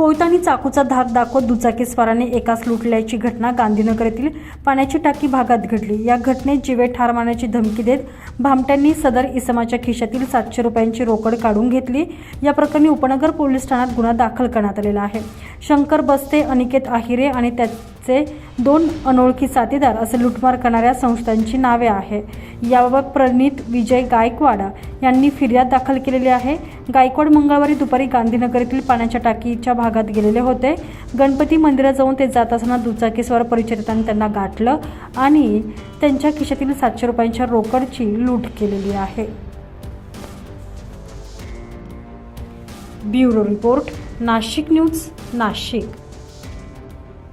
कोयतानी चाकूचा धाक दाखवत दुचाकीस्वाराने एकाच लुटल्याची घटना गांधीनगर येथील पाण्याची टाकी भागात घडली. या घटनेत जीवे ठार मारण्याची धमकी देत भामट्यांनी सदर इसमाच्या खिशातील सातशे रुपयांची रोकड काढून घेतली. या प्रकरणी उपनगर पोलीस ठाण्यात गुन्हा दाखल करण्यात आलेला आहे. शंकर बस्ते अनिकेत आहिरे आणि चे दोन अनोळखी साथीदार असे लुटमार करणाऱ्या संस्थांची नावे आहे. याबाबत प्रणित विजय गायकवाड यांनी फिर्याद दाखल केलेली आहे. गायकवाड मंगळवारी दुपारी गांधीनगर येथील पाण्याच्या टाकीच्या भागात गेलेले होते. गणपती मंदिरात जाऊन ते जात असताना दुचाकीस्वार परिचरितांनी त्यांना गाठलं आणि त्यांच्या खिशातील सातशे रुपयांच्या रोकडची लूट केलेली आहे. Bureau report Nashik news Nashik.